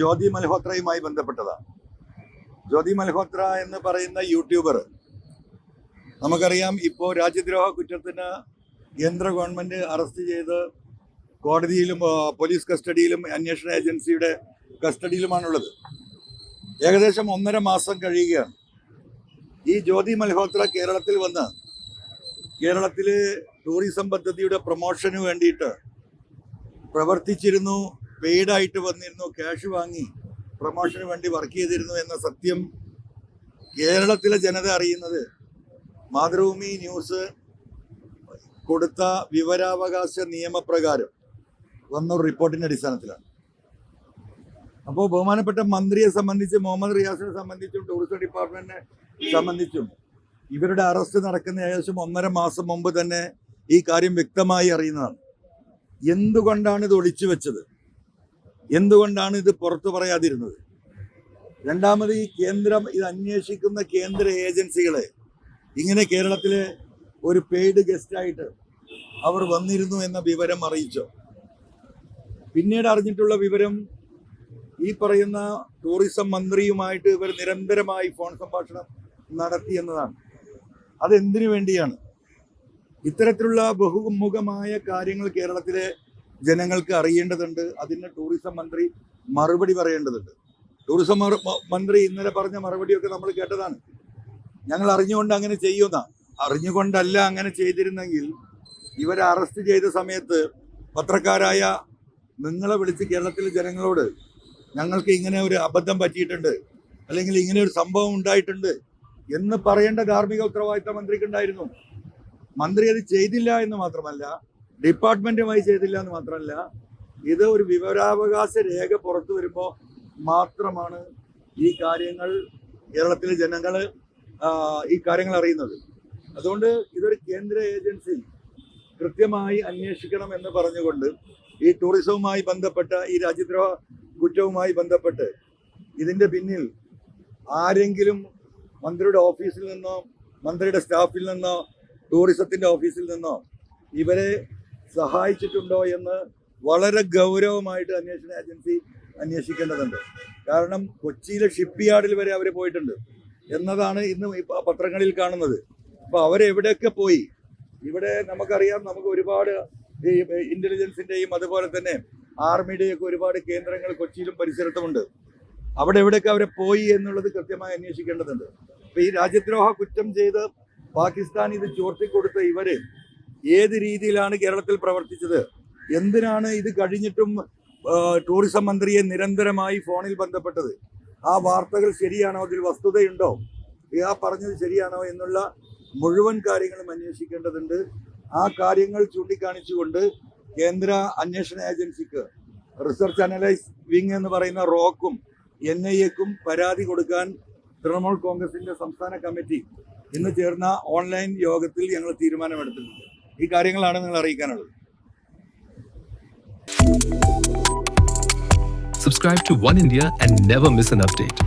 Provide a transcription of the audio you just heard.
ജ്യോതി മൽഹോത്രയുമായി ബന്ധപ്പെട്ടതാണ്. ജ്യോതി മൽഹോത്ര എന്ന് പറയുന്ന യൂട്യൂബർ നമുക്കറിയാം ഇപ്പോൾ രാജ്യദ്രോഹ കുറ്റത്തിന് കേന്ദ്ര ഗവൺമെന്റ് അറസ്റ്റ് ചെയ്ത് കോടതിയിലും പോലീസ് കസ്റ്റഡിയിലും അന്വേഷണ ഏജൻസിയുടെ കസ്റ്റഡിയിലുമാണുള്ളത്. ഏകദേശം ഒന്നര മാസം കഴിയുകയാണ്. ഈ ജ്യോതി മൽഹോത്ര കേരളത്തിൽ വന്ന് കേരളത്തിലെ ടൂറിസം പദ്ധതിയുടെ പ്രൊമോഷന് വേണ്ടിയിട്ട് പ്രവർത്തിച്ചിരുന്നു. പെയ്ഡായിട്ട് വന്നിരുന്നു ക്യാഷ് വാങ്ങി പ്രൊമോഷന് വേണ്ടി വർക്ക് ചെയ്തിരുന്നു എന്ന സത്യം കേരളത്തിലെ ജനത അറിയുന്നത്. മാതൃഭൂമി ന്യൂസ് കൊടുത്ത വിവരാവകാശ നിയമപ്രകാരം വന്ന റിപ്പോർട്ടിന്റെ അടിസ്ഥാനത്തിലാണ്. അപ്പോൾ ബഹുമാനപ്പെട്ട മന്ത്രിയെ സംബന്ധിച്ച് മുഹമ്മദ് റിയാസിനെ സംബന്ധിച്ചും ടൂറിസം ഡിപ്പാർട്ട്മെന്റിനെ സംബന്ധിച്ചും ഇവരുടെ അറസ്റ്റ് നടക്കുന്ന ഏകദേശം ഒന്നര മാസം മുമ്പ് തന്നെ ഈ കാര്യം വ്യക്തമായി അറിയുന്നതാണ്. എന്തുകൊണ്ടാണ് ഇത് ഒളിച്ചു വെച്ചത്? എന്തുകൊണ്ടാണ് ഇത് പുറത്തു പറയാതിരുന്നത്? രണ്ടാമത് ഈ കേന്ദ്രം ഇത് അന്വേഷിക്കുന്ന കേന്ദ്ര ഏജൻസികളെ ഇങ്ങനെ കേരളത്തിലെ ഒരു പെയ്ഡ് ഗസ്റ്റായിട്ട് അവർ വന്നിരുന്നു എന്ന വിവരം അറിയിച്ചോ? പിന്നീട് അറിഞ്ഞിട്ടുള്ള വിവരം ഈ പറയുന്ന ടൂറിസം മന്ത്രിയുമായിട്ട് ഇവർ നിരന്തരമായി ഫോൺ സംഭാഷണം നടത്തി എന്നതാണ്. അതെന്തിനു വേണ്ടിയാണ്? ഇത്തരത്തിലുള്ള ബഹുമുഖമായ കാര്യങ്ങൾ കേരളത്തിലെ ജനങ്ങൾക്ക് അറിയേണ്ടതുണ്ട്. അതിന് ടൂറിസം മന്ത്രി മറുപടി പറയേണ്ടതുണ്ട്. ടൂറിസം മന്ത്രി ഇന്നലെ പറഞ്ഞ മറുപടിയൊക്കെ നമ്മൾ കേട്ടതാണ്. ഞങ്ങൾ അറിഞ്ഞുകൊണ്ട് അങ്ങനെ ചെയ്യുന്ന അറിഞ്ഞുകൊണ്ടല്ല അങ്ങനെ ചെയ്തിരുന്നെങ്കിൽ ഇവരെ അറസ്റ്റ് ചെയ്ത സമയത്ത് പത്രക്കാരായ നിങ്ങളെ വിളിച്ച് കേരളത്തിലെ ജനങ്ങളോട് ഞങ്ങൾക്ക് ഇങ്ങനെ ഒരു അബദ്ധം പറ്റിയിട്ടുണ്ട് അല്ലെങ്കിൽ ഇങ്ങനെ ഒരു സംഭവം ഉണ്ടായിട്ടുണ്ട് എന്ന് പറയേണ്ട ധാർമ്മിക ഉത്തരവാദിത്ത മന്ത്രിക്ക് ഉണ്ടായിരുന്നു. മന്ത്രി അത് ചെയ്തില്ല എന്ന് മാത്രമല്ല ഡിപ്പാർട്ട്മെന്റുമായി ചെയ്തില്ല എന്ന് മാത്രമല്ല ഇത് ഒരു വിവരാവകാശ രേഖ പുറത്തു വരുമ്പോൾ മാത്രമാണ് ഈ കാര്യങ്ങൾ കേരളത്തിലെ ജനങ്ങൾ ഈ കാര്യങ്ങൾ അറിയുന്നത്. അതുകൊണ്ട് ഇതൊരു കേന്ദ്ര ഏജൻസി കൃത്യമായി അന്വേഷിക്കണം എന്ന് പറഞ്ഞുകൊണ്ട് ഈ ടൂറിസവുമായി ബന്ധപ്പെട്ട ഈ രാജ്യദ്രോഹ കുറ്റവുമായി ബന്ധപ്പെട്ട് ഇതിന്റെ പിന്നിൽ ആരെങ്കിലും മന്ത്രിയുടെ ഓഫീസിൽ നിന്നോ മന്ത്രിയുടെ സ്റ്റാഫിൽ നിന്നോ ടൂറിസത്തിന്റെ ഓഫീസിൽ നിന്നോ ഇവരെ സഹായിച്ചിട്ടുണ്ടോ എന്ന് വളരെ ഗൗരവമായിട്ട് അന്വേഷണ ഏജൻസി അന്വേഷിക്കേണ്ടതുണ്ട്. കാരണം കൊച്ചിയിലെ ഷിപ്പ് യാർഡിൽ വരെ അവർ പോയിട്ടുണ്ട്. എന്നതാണ് ഇന്ന് പത്രങ്ങളിൽ കാണുന്നത്. അപ്പൊ അവരെവിടെയൊക്കെ പോയി? ഇവിടെ നമുക്കറിയാം നമുക്ക് ഒരുപാട് ഈ ഇന്റലിജൻസിന്റെയും അതുപോലെ തന്നെ ആർമിയുടെയും ഒക്കെ ഒരുപാട് കേന്ദ്രങ്ങൾ കൊച്ചിയിലും പരിസരത്തുമുണ്ട്. അവിടെ എവിടെയൊക്കെ അവരെ പോയി എന്നുള്ളത് കൃത്യമായി അന്വേഷിക്കേണ്ടതുണ്ട്. അപ്പോൾ ഈ രാജ്യദ്രോഹ കുറ്റം ചെയ്ത് പാകിസ്ഥാൻ ഇത് ചോർത്തിക്കൊടുത്ത ഇവർ ഏത് രീതിയിലാണ് കേരളത്തിൽ പ്രവർത്തിച്ചത്? എന്തിനാണ് ഇത് കഴിഞ്ഞിട്ടും ടൂറിസം മന്ത്രിയെ നിരന്തരമായി ഫോണിൽ ബന്ധപ്പെട്ടത്? ആ വാർത്തകൾ ശരിയാണോ? അതിൽ വസ്തുതയുണ്ടോ? ആ പറഞ്ഞത് ശരിയാണോ എന്നുള്ള മുഴുവൻ കാര്യങ്ങളും അന്വേഷിക്കേണ്ടതുണ്ട്. ആ കാര്യങ്ങൾ ചൂണ്ടിക്കാണിച്ചുകൊണ്ട് കേന്ദ്ര അന്വേഷണ ഏജൻസിക്ക് റിസർച്ച് അനലൈസ് വിങ് എന്ന് പറയുന്ന റോക്കും എൻ ഐ എക്കും പരാതി കൊടുക്കാൻ തൃണമൂൽ കോൺഗ്രസിന്റെ സംസ്ഥാന കമ്മിറ്റി ഇന്ന് ചേർന്ന ഓൺലൈൻ യോഗത്തിൽ ഞങ്ങൾ തീരുമാനമെടുത്തിട്ടുണ്ട്. ഈ കാര്യങ്ങളാണ് നിങ്ങൾ അറിയിക്കാനുള്ളത്. Subscribe to One India and never miss an update